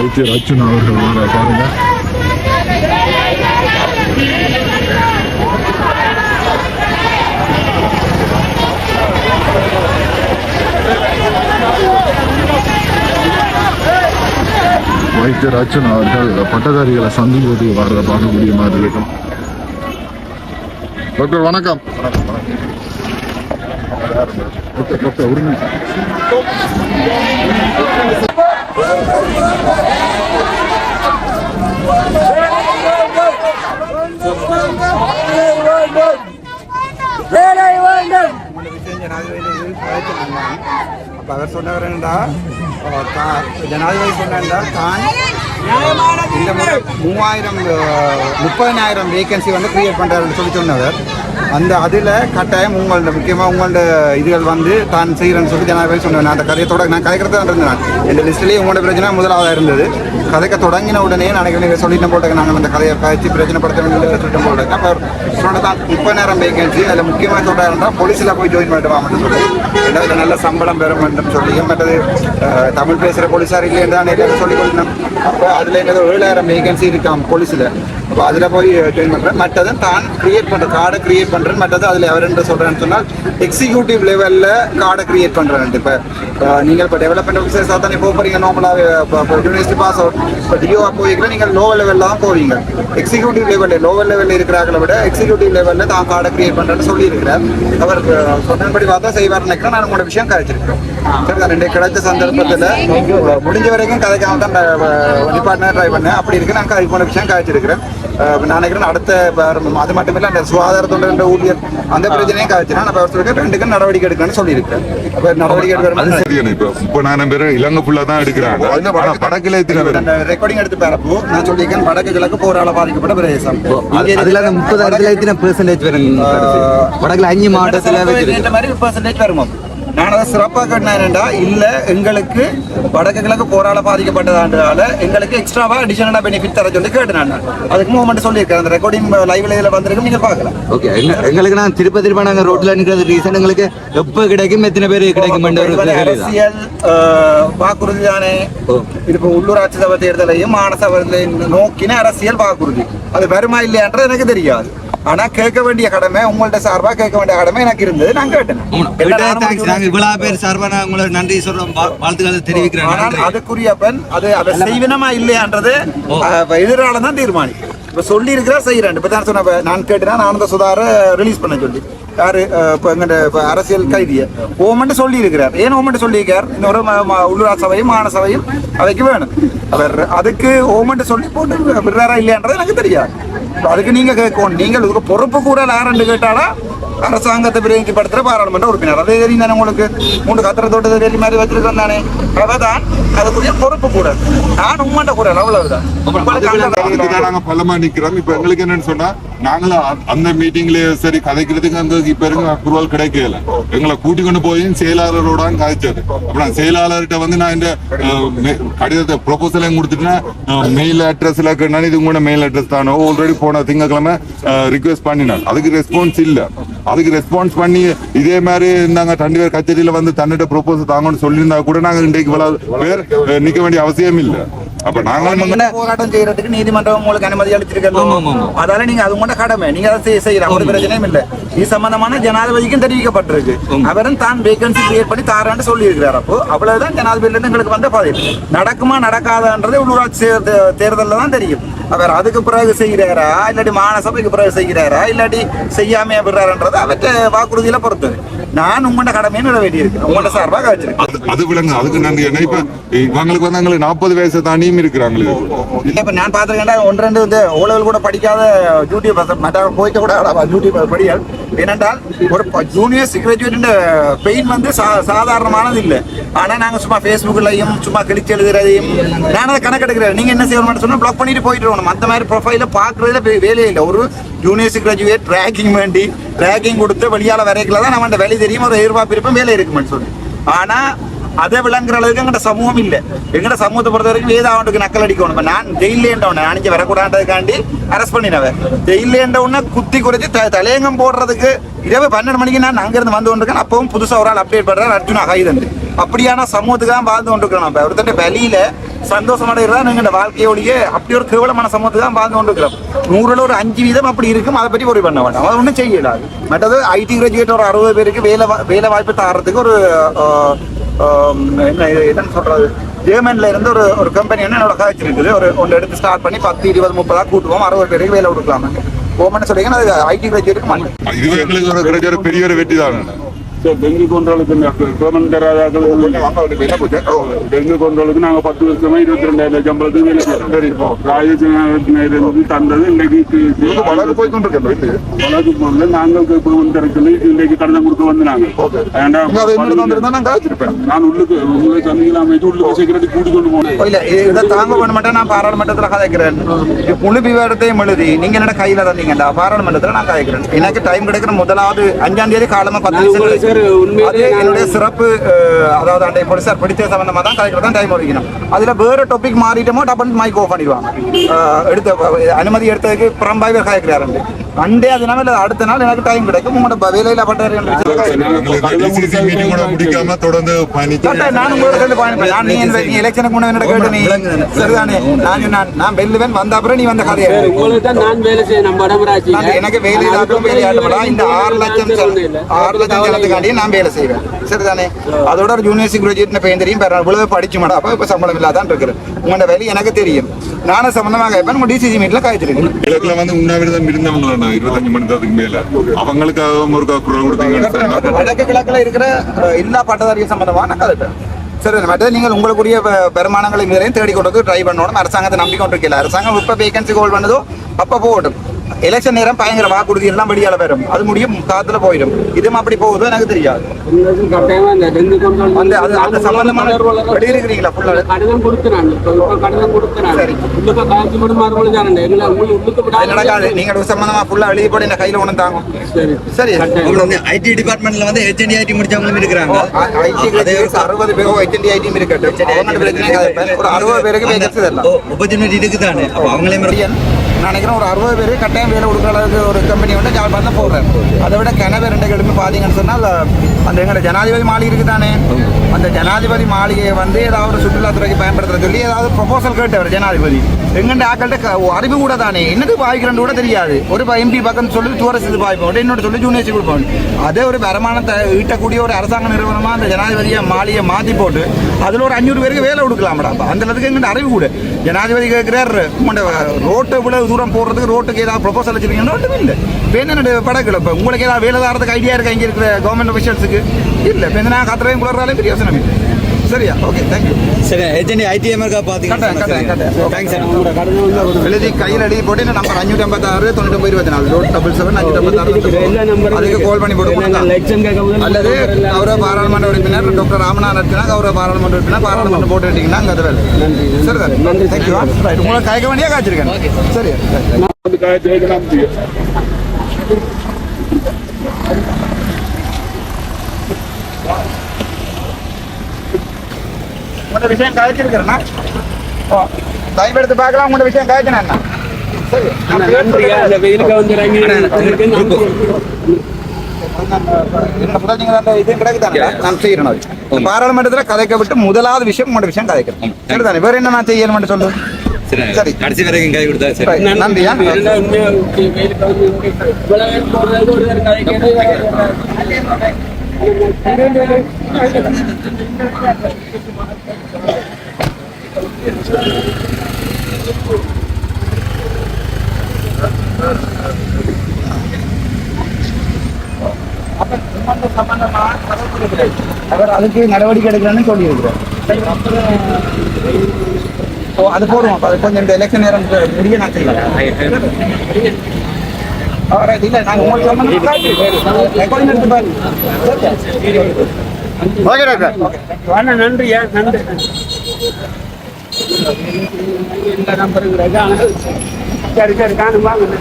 வைத்தியர் அர்ச்சுனா அவர்கள் வர பாருங்க. வைத்தியர் அர்ச்சுனா அவர்கள் பட்டதாரிகளை சந்திப்போது வர்றத பார்க்கக்கூடிய மாதிரி இருக்கும் டாக்டர் வணக்கம். டாக்டர் டாக்டர் ஒரு நிமிஷம். வேலை வேண்டும். அவர் சொன்னவர் என்னடா? ஜனாதிபதி சொன்னா தான். இந்த முறை மூவாயிரம் முப்பதினாயிரம் வேகன்சி வந்து கிரியேட் பண்றாருன்னு சொல்லி சொன்னவர். அந்த அதில் கட்டாயம் உங்களோட முக்கியமாக உங்களோட இதுகள் வந்து தான் செய்கிறேன்னு சொல்லி ஜனாதிபதி சொன்னேன் நான் அந்த கதையத்தோட நான் கதைக்கிறது தான் இருந்தேன் நான். இந்த லிஸ்ட்லேயே உங்களோட பிரச்சனை முதலாவதாக இருந்தது. கதைக்க தொடங்கின உடனே நினைக்கிறேன் சொல்லிட்டு போட்டேன். நாங்கள் அந்த கதையை பயிற்சி பிரச்சனை படுத்த வேண்டிய சொல்லிட்டு போட்டேன். அப்போ சொன்னதான் தான் நேரம் வேகன்சி அதில் முக்கியமாக சொல்கிறாருன்னா போலீஸில் போய் ஜாயின் பண்ணிட்டு மட்டும் சொல்லி ரெண்டாவது நல்ல சம்பளம் பெற வேண்டும் சொல்லி மற்றது தமிழ் பேசுகிற போலீஸார் இல்லைன்னு எல்லாரும் சொல்லி கொடுத்தேன் அப்போ அதில் என்னது ஏழாயிரம் வேகன்சி இருக்காம் போலீஸில் அப்போ அதில் போய் ஜாயின் பண்ணுறேன் மற்றதும் தான் கிரியேட் பண்ணுற கார்டை கிரியேட் பண்ண பண்ணுறேன் மற்றது அதில் எவர் என்று சொல்கிறேன்னு சொன்னால் எக்ஸிக்யூட்டிவ் லெவலில் கார்டை கிரியேட் பண்ணுறேன் இப்போ நீங்கள் இப்போ டெவலப்மெண்ட் ஆஃபீஸர்ஸாக தானே போக போகிறீங்க நார்மலாக இப்போ யூனிவர்சிட்டி பாஸ் அவுட் இப்போ டிஓவாக போவீங்களா நீங்கள் லோவர் லெவலில் தான் போவீங்க. எக்ஸிக்யூட்டிவ் லெவலில் லோவர் லெவலில் இருக்கிறார்களை விட எக்ஸிக்யூட்டிவ் லெவலில் தான் கார்டை கிரியேட் பண்ணுறேன்னு சொல்லியிருக்கிறார். அவர் சொன்னபடி பார்த்தா செய்வார் நினைக்கிறேன். நான் உங்களோட விஷயம் கழிச்சிருக்கேன் சரி நான் ரெண்டு கிடைச்ச சந்தர்ப்பத்தில் முடிஞ்ச வரைக்கும் கதைக்காம தான் டிபார்ட்மெண்ட் ட்ரை பண்ணேன். அப்படி இருக்கு. நான் போன விஷயம் கழிச்சிருக்கிறேன் நான் நினைக்கிறேன் அடுத்த அது மட்டும் இல்லை அந்த சுகாதாரத்தோட ரெண்டு ஊழியர் அந்த பிரச்சனையும் கழிச்சினா நான் அவர் சொல்லிருக்கேன் ரெண்டுக்கும் நடவடிக்கை எடுக்கணும்னு சொல்லியிருக்கேன் அப்போ நடவடிக்கை சரியான இப்ப முப்பதாயிரம் பேர் இலங்கை ஃபுல்லா தான் எடுக்கிறாங்க. வடக்குல ரெக்கார்டிங் எடுத்து பாருப்போ. நான் சொல்லியிருக்கேன் வடக்கு கிழக்கு போரால பாதிக்கப்பட்ட பிரதேசம். இங்கே அதுல அந்த முப்பதாயிரத்துல எத்தனை பெர்சன்டேஜ் வரும்? வடக்குல அஞ்சு மாவட்டத்துல மாதிரி பர்சன்டேஜ் வருமா? நான் அதை சிறப்பாக கட்டினேன்டா இல்ல எங்களுக்கு வடக்கு கிழக்கு போரால பாதிக்கப்பட்டதான்றதால எங்களுக்கு எக்ஸ்ட்ராவா அடிஷனலா பெனிஃபிட் தர சொல்லி கேட்டேன் நான். அதுக்கு மூமெண்ட் சொல்லியிருக்கேன் அந்த ரெக்கார்டிங் லைவ்ல இதுல வந்திருக்கு நீங்க பார்க்கலாம். ஓகே எங்களுக்கு நான் திருப்பதி திருப்ப நாங்க ரோட்ல நிக்கிறது ரீசன் எங்களுக்கு எப்ப கிடைக்கும் எத்தனை பேர் கிடைக்கும். அரசியல் வாக்குறுதி தானே. இப்ப உள்ளூராட்சி சபை தேர்தலையும் மாநசபையும் நோக்கின அரசியல் வாக்குறுதி. அது வருமா இல்லையான்றது எனக்கு தெரியாது. ஆனா கேட்க வேண்டிய கடமை உங்கள்ட்ட சார்பா கேட்க வேண்டிய கடமை எனக்கு இருந்தது. நான் கேட்டேன். இவ்வளவு பேர் சார்பா நான் உங்களுக்கு நன்றி சொல்றோம். வாழ்த்துக்களை தெரிவிக்கிறேன். அதுக்குரிய பெண் அது அதை செய்வனமா இல்லையான்றது எதிரால தான் தீர்மானிக்கும். இப்ப சொல்லி இருக்கிறா செய்யறேன் இப்ப தான் சொன்ன இப்ப நான் கேட்டேன் ஆனந்த சுதார ரிலீஸ் பண்ண சொல்லி. யாரு இப்ப எங்க இப்ப அரசியல் கைதிய. ஓமன்ட்டு சொல்லி இருக்கிறார் ஏன் ஓமன்ட்டு சொல்லி இருக்கார் இன்னொரு உள்ளூராட்சி சபையும் மாகாண சபையும் அவைக்கு வேணும். அவர் அதுக்கு ஓமெண்ட் சொல்லி போட்டு விடுறாரா இல்லையான்றது எனக்கு தெரியாது. அதுக்கு நீங்க கேட்கணும். நீங்கள் பொறுப்பு கூட யாருன்னு கேட்டாலும் அரசாங்கத்தை பிரதிநிதிப்படுத்துற பாராளுமன்ற உறுப்பினர். அதே தெரியும் தானே உங்களுக்கு மூணு கத்திர தோட்டத்தை டெல்லி மாதிரி வச்சிருக்கேன் தானே? அவதான் அதுக்குரிய பொறுப்பு கூட. நான் உண்மைண்ட கூட அவ்வளவுதான். அந்த பலமா நிக்கிறோம். இப்ப எங்களுக்கு என்னன்னு சொன்னா நாங்களும் அந்த மீட்டிங்ல சரி கதைக்கிறதுக்கு அங்க இப்ப இருக்க அப்ரூவல் கிடைக்கல. எங்களை கூட்டி கொண்டு போய் செயலாளரோட கதைச்சது அப்ப நான் செயலாளர்கிட்ட வந்து நான் இந்த கடிதத்தை ப்ரொபோசலையும் கொடுத்துட்டேன் மெயில் அட்ரஸ்ல இது உங்களோட மெயில் அட்ரஸ் தானோ? ஆல்ரெடி போன திங்கக்கிழமை ரிக்வெஸ்ட் பண்ணினான். அதுக்கு ரெஸ்பான்ஸ் இல்ல. அதுக்கு ரெஸ்பான்ஸ் பண்ணி இதே மாதிரி நாங்க ரெண்டு பேர் கச்சேரியில வந்து தன்னிட்ட ப்ரொபோசல் தாங்கன்னு சொல்லியிருந்தா கூட நாங்க இன்றைக்கு பேர் நிற்க நிக்க வேண்டிய அவசியம் இல்ல. அப்ப நாங்க போராட்டம் செய்யறதுக்கு நீதிமன்றம் உங்களுக்கு அனுமதி ஆமா. அதால நீங்க அது கூட கடமை. நீங்க அதை செய்ய- செய்யலாம். ஒரு பிரச்சனையும் இல்ல. இது சம்பந்தமான ஜனாதிபதிக்கும் தெரிவிக்கப்பட்டிருக்கு. அவரும் தான் வேகன்சி கிரியேட் பண்ணி தாரான்னு சொல்லி இருக்கிறார் அப்போ அவ்வளவுதான் ஜனாதிபதியில எங்களுக்கு வந்த பதில். நடக்குமா நடக்காதான்றது உள்ளூராட்சி தேர்தல்ல தான் தெரியும். அவர் அதுக்கு பிறகு செய்கிறாரா? இல்லாட்டி மாநசபைக்கு பிறகு செய்கிறாரா? இல்லாட்டி செய்யாமையா விடுறாருன்றது அவற்றை வாக்குறுதியில பொறுத்தது. நான் உங்களோட கடமையை நிறைவேற்றி இருக்கேன் உங்களோட சார்பாக வச்சிருக்கேன் அது விளங்கு அதுக்கு நன்றி. ஏன்னா இப்ப இவங்களுக்கு வந்து எங்களுக்கு நாற்பது வயசு தாண்டியும் இருக்கிறாங்க இல்ல இப்ப நான் பாத்திருக்கேன் ஒன்று ரெண்டு வந்து ஓலவல் கூட படிக்காத யூடியூப் மற்ற போயிட்டு கூட யூடியூப் படியால் ஏனென்றால் ஒரு ஜூனியர் கிராஜுவேட் பெயின் வந்து சா- சாதாரணமானது இல்லை. ஆனா நாங்க சும்மா ஃபேஸ்புக்லையும் சும்மா கிழிச்சு எழுதுறதையும் நான் அதை கணக்கெடுக்கிறேன். நீங்க என்ன செய்யணும்னு சொன்னா பிளாக் பண்ணிட்டு போயிட்டு இருக்கணும். மற்ற மாதிரி ப்ரொஃபைல பாக்குறதுல வேலையே இல்லை. ஒரு ஜூனியர் கிராஜுவேட் ரேக்கிங் வேண்டி ரேக்கிங் கொடுத்து வெளியால வரைக்கல தான் நம்ம அந்த வேலை தெரியும் ஒரு எதிர்பார்ப்பு இருப்போம் வேலை இருக்குமென்னு சொல்லி. ஆனா அதை விளங்குற அளவுக்கு எங்கட சமூகம் இல்ல. எங்கட சமூகத்தை பொறுத்த வரைக்கும் வேதாவண்டுக்கு நக்கல் அடிக்கணும் இப்ப நான் ஜெயிலேண்டவன நான் இங்க வரக்கூடாதுக்காண்டி அரெஸ்ட் பண்ணினவன். ஜெயிலேண்டவன குத்தி குறைச்சி த- தலையங்கம் போடுறதுக்கு இரவு பன்னெண்டு மணிக்கு நான் அங்கேருந்து வந்து கொண்டிருக்கேன். அப்பவும் புதுசா ஒரு ஆள் அப்டேட் பண்றாரு அர்ஜுனா கைதண்டு அப்படியான சமூகத்துக்கு தான் வாழ்ந்து கொண்டிருக்கிறோம் நம்ம. ஒருத்தட்ட வெளியில சந்தோஷமடைகிறதா எங்களோட வாழ்க்கையோடைய அப்படி ஒரு கேவலமான சமூகத்துக்கு தான் வாழ்ந்து கொண்டிருக்கிறோம். நூறுல ஒரு அஞ்சு வீதம் அப்படி இருக்கும். அதை பற்றி ஒரு பண்ண வேண்டாம். அது ஒன்றும் செய்யலாது மற்றது ஐடி கிராஜுவேட் ஒரு அறுபது பேருக்கு வேலை வேலை வாய்ப்பு தரத்துக்கு ஒரு என்ன என்னன்னு சொல்றது? ஜெர்மன்ல இருந்து ஒரு ஒரு கம்பெனி என்ன என்னோட காய்ச்சி இருக்குது. ஒரு ஒன்று எடுத்து ஸ்டார்ட் பண்ணி பத்து இருபது முப்பதா கூட்டுவோம். அறுபது பேருக்கு வேலை கொடுக்கலாம் போமென்னு சொல்லிங்கன்னா அது ஐடி கிராஜுவேட்டுக்கு மாட்டேன் இது எங்களுக்கு ஒரு ஒரு பெரிய ஒரு வெற்றி தான் டெங்கு கண்ட்ரோலுக்கு கவர்மெண்ட் தராதாக்கள் டெங்கு கண்ட்ரோலுக்கு நாங்க பத்து வருஷமா இருபத்தி ரெண்டாயிரம் சம்பளத்துக்கு வேலை செய்யறோம் ராஜேஷன் இருந்து தந்தது இன்னைக்கு வளர்ந்து போய் கொண்டிருக்கேன் வழக்கு போகல நாங்கள் கவர்மெண்ட் தரத்துல இன்னைக்கு கடன் கொடுக்க வந்து நாங்க ஏன்டா, அதை இன்னொரு வந்திருந்தா நான் உள்ளுக்கு உங்களை சந்திக்கலாம் அமைச்சு உள்ளுக்கு செக்யூரிட்டி கூட்டி கொண்டு போனேன். இல்ல இது- தாங்க பண்ண மாட்டேன் நான் பாராளுமன்றத்துல கதைக்கிறேன். இது முழு விவரத்தையும் எழுதி நீங்க என்னோட கையில தந்தீங்கடா. பாராளுமன்றத்துல நான் கதைக்கிறேன். எனக்கு டைம் கிடைக்கிற முதலாவது அஞ்சாம் தேதி காலமா பத்து. அது என்னுடைய சிறப்பு அதாவது அண்டை போலீசார் பிடித்த சம்பந்தமா தான் கதைக்கிறது தான் டைம் ஒதுக்கணும் அதுல வேற டாபிக் மாறிட்டோமோ டபுள் மைக் ஓஃப் பண்ணிடுவாங்க. எடுத்த அனுமதி எடுத்ததுக்கு புறம்பாய் கதைக்கிறாரு அண்டே அதனால இல்ல, அடுத்த நாள் எனக்கு டைம் கிடைக்கும் உங்களோட வேலையில பட்டாரு டிசிசி மீட்டிங் கூட முடிக்காம தொடர்ந்து நான் உங்களோட சேர்ந்து பயணிப்பேன். நான் நீ இந்த- நீ எலெக்ஷனுக்கு முன்ன என்னோட கேட்ட நீ சரிதானே நான் நான் நான் வெல்லுவேன் வந்த அப்புறம் நீ வந்த கதையை உங்களுக்கு நான் வேலை நம்ம எனக்கு வேலை இல்லாத வேலை ஆட்டப்படா இந்த ஆறு லட்சம். ஆறு லட்சம் ஜனத்துக்காண்டி நான் வேலை செய்வேன் சரிதானே அதோட ஒரு யூனிவர்சிட்டி கிராஜுவேட் பெயர் தெரியும் இவ்வளவு படிச்சு மாடா அப்ப இப்ப சம்பளம் இல்லாதான் இருக்கிறேன் உங்களோட வேலை எனக்கு தெரியும். நானும் சம்பந்தமாக கேட்பேன் உங்க டிசிசி மீட்ல காய்ச்சிருக்கேன் கிழக்குல வந்து உண்ணாவிரதம் இருந்தவங்க இருபத்தஞ்சு மணி நேரத்துக்கு மேல. அவங்களுக்காக ஒரு குரல் கொடுத்தீங்கன்னு சொன்னா? வடக்கு கிழக்குல இருக்கிற எல்லா பட்டதாரியும் சம்பந்தமா நான் கதைப்பேன் சரி மற்றது நீங்கள் உங்களுக்குரிய வருமானங்களை மீறையும் தேடி கொண்டு ட்ரை பண்ணணும். அரசாங்கத்தை நம்பி கொண்டிருக்கல அரசாங்கம் எப்போ வேகன்சி கோல் பண்ணுதோ அப்போ போகட்டும். எலெக்ஷன் நேரம் பயங்கர வாக்குறுதி எல்லாம் வெளியால வரும். அது முடியும் காத்துல போயிடும். இதுவும் அப்படி போகுதோ எனக்கு தெரியாது. அந்த அது அந்த சம்பந்தமான வெளியிருக்கிறீங்களா ஃபுல்லா கடிதம் இப்ப கடிதம் கொடுக்குறாங்க. சரி. உள்ளுக்க காய்ச்சி மட்டும் மறுபடியும் தானே எங்களை உள்ளுக்க நடக்காது. நீங்க சம்பந்தமா ஃபுல்லா எழுதி போட்டு இந்த கையில ஒண்ணு தாங்க சரி. ஐடி டிபார்ட்மெண்ட்ல வந்து ஹெச்என்டி ஐடி முடிச்சவங்களும் இருக்கிறாங்க. அறுபது பேரும் ஹெச்என்டி ஐடியும் இருக்கட்டும். ஒரு அறுபது பேருக்கு வேகன்சி தரலாம். இருக்குதானே? அப்ப அவங்களே million. நான் நினைக்கிறேன் ஒரு அறுபது பேர் கட்டாயம் வேலை கொடுக்குற அளவுக்கு ஒரு கம்பெனி வந்து ஜாழ்ப்பாணம் போடுறேன் அதை விட கிணவு ரெண்டு எடுப்பு பார்த்தீங்கன்னு சொன்னால் அந்த எங்களோட ஜனாதிபதி மாளிகை இருக்குதானே? அந்த ஜனாதிபதி மாளிகையை வந்து ஏதாவது ஒரு சுற்றுலாத்துறைக்கு பயன்படுத்துற சொல்லி ஏதாவது ப்ரொபோசல் கேட்டவர் ஜனாதிபதி. எங்கண்ட ஆக்கள்கிட்ட அறிவு கூட தானே? என்னது பாய்க்கிறன்னு கூட தெரியாது. ஒரு எம்பி பக்கம் சொல்லி டூரிஸ்ட் இது பாய்ப்போம். இன்னொரு சொல்லி ஜூனியர்ஸ் கொடுப்போம். அதே ஒரு வருமானத்தை ஈட்டக்கூடிய ஒரு அரசாங்க நிறுவனமாக அந்த ஜனாதிபதியை மாளிகையை மாற்றி போட்டு அதில் ஒரு அஞ்சூறு பேருக்கு வேலை கொடுக்கலாம்டா. அந்த அளவுக்கு எங்கிட்ட அறிவு கூட. ஜனாதிபதி கேட்கிறார் உங்களோட ரோட்டை இவ்வளவு தூரம் போடுறதுக்கு ரோட்டுக்கு ஏதாவது ப்ரொபோசல் வச்சிருக்கீங்கன்னா ஒன்றும் இல்லை. இப்போ என்னென்ன படகுல? இப்போ உங்களுக்கு ஏதாவது வேலை தரதுக்கு ஐடியா இருக்கா? இங்கே இருக்கிற கவர்மெண்ட் அஃபிஷியல்ஸுக்கு இல்லை. இப்போ இந்த நான் கத்துறையும் பெரிய யோசனை இல்லை. சரியா? ஓகே தேங்க்யூ சரி ஹெச்என்டி ஐடிஎம் இருக்கா. பாத்தீங்க தேங்க்ஸ் சார் எழுதி கையில் எழுதி போட்டு நம்பர் அஞ்சூற்றி ஐம்பத்தாறு தொண்ணூற்றி இருபத்தி நாலு. ரோட் டபுள் செவன் அஞ்சூற்றி ஐம்பத்தாறு அதுக்கு கால் பண்ணி போட்டு அல்லது கௌரவ பாராளுமன்ற உறுப்பினர் டாக்டர் ராமநாதன் நடத்தினா கௌரவ பாராளுமன்ற உறுப்பினர் பாராளுமன்ற போட்டு விட்டீங்கன்னா அங்கே அது வேலை. சரி சார். நன்றி. தேங்க்யூ ரைட் உங்களை காய்க்க வேண்டியா காய்ச்சிருக்கேன். சரி காய்ச்சி உங்களோட விஷயம் காய்ச்சிருக்கிறேன்னா ஓ டைம் எடுத்து பார்க்கலாம் உங்களோட விஷயம் காய்ச்சினா என்ன? சரி பாராளுமன்றத்துல கதைக்க விட்டு முதலாவது விஷயம் உங்களோட விஷயம் கதைக்கிறேன். சரிதானே? வேற என்ன நான் செய்யணும்னு சொல்லு. சரி சரி. கடைசி வரைக்கும் கை கொடுத்தா சரி. நன்றியா உண்மையா வெயிலுக்கு வந்து இவ்வளவு நேரம் போடுறதுக்கு ஒரு நேரம் கதை கேட்டு அவர் அதுக்கு நடவடிக்கை எடுக்கிறேன்னு சொல்லி இருக்கிறார் ஓ அது போடுவோம் அப்ப அது கொஞ்சம் இந்த எலெக்ஷன் நேரம் முடிய நான் செய்யலாம். Alright, இல்ல நாங்க உங்களுக்கு சம்பந்தமா recording எடுத்து பாருங்க. Okay doctor. வாங்க நன்றியா நன்றி? எல்லா நம்பரும் கிடையாது சரி சரி காணும் வாங்க.